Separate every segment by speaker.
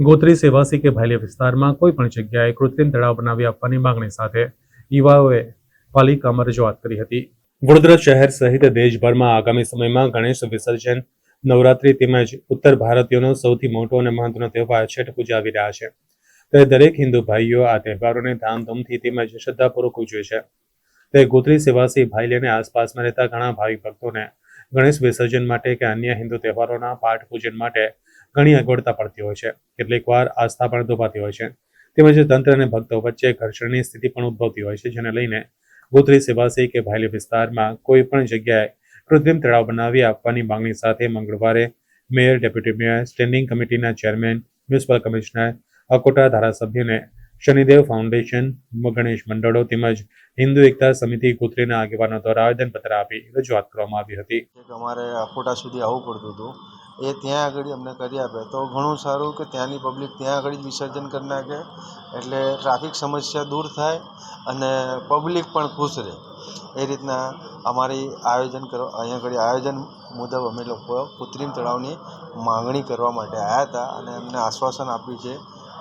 Speaker 1: ગોત્રી સેવાસી કે ભાયલી વિસ્તારમાં કોઈ પણ જગ્યાએ કૃત્રિમ તળાવ બનાવી આપવાની માંગણી સાથે યુવાઓએ પાલિકામાં રજૂઆત કરી હતી. વડોદરા શહેર સહિત દેશભરમાં આગામી સમયમાં ગણેશ વિસર્જન, નવરાત્રી તેમજ ઉત્તર ભારતીયોનો સૌથી મોટો અને મહત્વનો તહેવાર છઠ પૂજાવી રહ્યા છે. ત્યારે દરેક હિન્દુ ભાઈઓ આ તહેવારોને ધામધૂમથી તેમજ શ્રદ્ધાપૂર્વક ઉજવે છે. તે ગોત્રી સેવાસી ભાઈલી અને આસપાસમાં રહેતા ઘણા ભાવિક ભક્તોને ગણેશ વિસર્જન માટે કે અન્ય હિન્દુ તહેવારોના પાઠ પૂજન માટે ઘણી અગવડતા પડતી હોય છે. કેટલીક વાર આસ્થા પણ દુભાતી હોય છે. તેમજ તંત્ર અને ભક્તો વચ્ચે ઘર્ષણની સ્થિતિ પણ ઉદ્ભવતી હોય છે, જેને લઈને ગોત્રી સેવાસી કે ભાયલી વિસ્તારમાં કોઈ પણ જગ્યાએ કૃત્રિમ તળાવ બનાવી આપવાની માંગણી સાથે મંગળવારે મેયર, ડેપ્યુટી મેયર, સ્ટેન્ડિંગ કમિટીના ચેરમેન, મ્યુનિસિપલ કમિશનર, અકોટા ધારાસભ્યને શનિદેવ ફાઉન્ડેશન ગણેશ મંડળો તેમજ હિન્દુ એકતા સમિતિ કુત્રીના આગેવાનો દ્વારા આવેદનપત્ર આપી રજૂઆત કરવામાં આવી હતી.
Speaker 2: અમારે અકોટા સુધી આવવું પડતું હતું. એ ત્યાં આગળ અમને કરી આપે તો ઘણું સારું કે ત્યાંની પબ્લિક ત્યાં આગળ જ વિસર્જન કરી નાખે. એટલે ટ્રાફિક સમસ્યા દૂર થાય અને પબ્લિક પણ ખુશ રહે. એ રીતના અમારી આયોજન કરવા અહીંયા આગળ આયોજન મુજબ અમે લોકો કૃત્રિમ તળાવની માંગણી કરવા માટે આવ્યા હતા અને એમને આશ્વાસન આપ્યું છે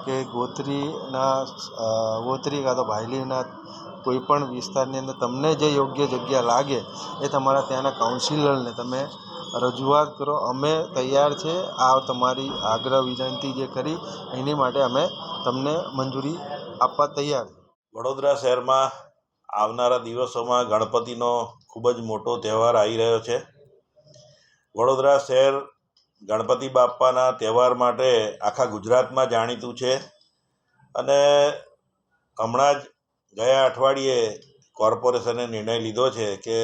Speaker 2: કે ગોત્રીના ગોત્રી કાં તો ભાયલીના કોઈપણ વિસ્તારની અંદર તમને જે યોગ્ય જગ્યા લાગે એ તમારા ત્યાંના કાઉન્સિલરને તમે રજૂઆત કરો. અમે તૈયાર છે આ તમારી આગ્રહ વિનંતી જે કરી, એની માટે અમે તમને મંજૂરી આપવા તૈયાર
Speaker 3: વડોદરા શહેરમાં આવનારા દિવસોમાં ગણપતિનો ખૂબ જ મોટો તહેવાર આવી રહ્યો છે. વડોદરા શહેર ગણપતિ બાપ્પાના તહેવાર માટે આખા ગુજરાતમાં જાણીતું છે. અને હમણાં જ ગયા અઠવાડિયે કોર્પોરેશને નિર્ણય લીધો છે કે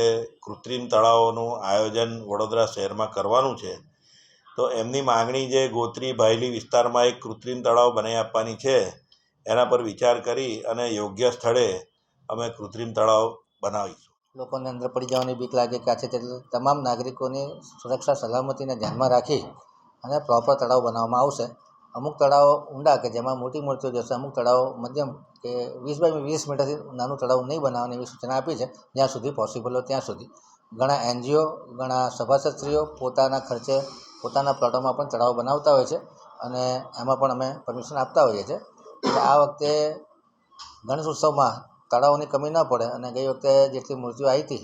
Speaker 3: કૃત્રિમ તળાવોનું આયોજન વડોદરા શહેરમાં કરવાનું છે. તો એમની માગણી જે ગોત્રી ભાયલી વિસ્તારમાં એક કૃત્રિમ તળાવ બનાવી આપવાની છે, એના પર વિચાર કરી અને યોગ્ય સ્થળે અમે કૃત્રિમ તળાવ બનાવીશું.
Speaker 4: લોકોને અંદર પડી જવાની બીક લાગે કે આ છે એટલે તમામ નાગરિકોની સુરક્ષા, સલામતીને ધ્યાનમાં રાખી અને પ્રોપર તળાવ બનાવવામાં આવશે. અમુક તળાવો ઊંડા કે જેમાં મોટી મૂર્તિઓ જશે. અમુક તળાવો મધ્યમ કે વીસ બાય વીસ મીટરથી નાનું તળાવ નહીં બનાવવાની એવી સૂચના આપી છે. જ્યાં સુધી પોસિબલ હોય ત્યાં સુધી. ઘણા એનજીઓ ઘણા સભાસદશ્રીઓ પોતાના ખર્ચે પોતાના પ્લોટોમાં પણ તળાવ બનાવતા હોય છે અને એમાં પણ અમે પરમિશન આપતા હોઈએ છીએ. આ વખતે ગણેશ ઉત્સવમાં તળાવોની કમી ન પડે અને ગઈ વખતે જેટલી મૂર્તિઓ આવી હતી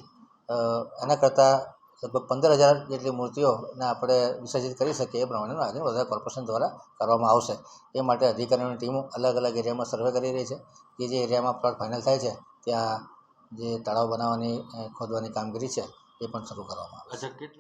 Speaker 4: એના કરતાં લગભગ પંદર હજાર જેટલી મૂર્તિઓને આપણે વિસર્જિત કરી શકીએ એ પ્રમાણેનું આયોજન વધારે કોર્પોરેશન દ્વારા કરવામાં આવશે. એ માટે અધિકારીઓની ટીમો અલગ અલગ એરિયામાં સર્વે કરી રહી છે. કે જે એરિયામાં પ્લોટ ફાઇનલ થાય છે, ત્યાં જે તળાવ બનાવવાની ખોદવાની કામગીરી છે, એ પણ શરૂ કરવામાં આવશે.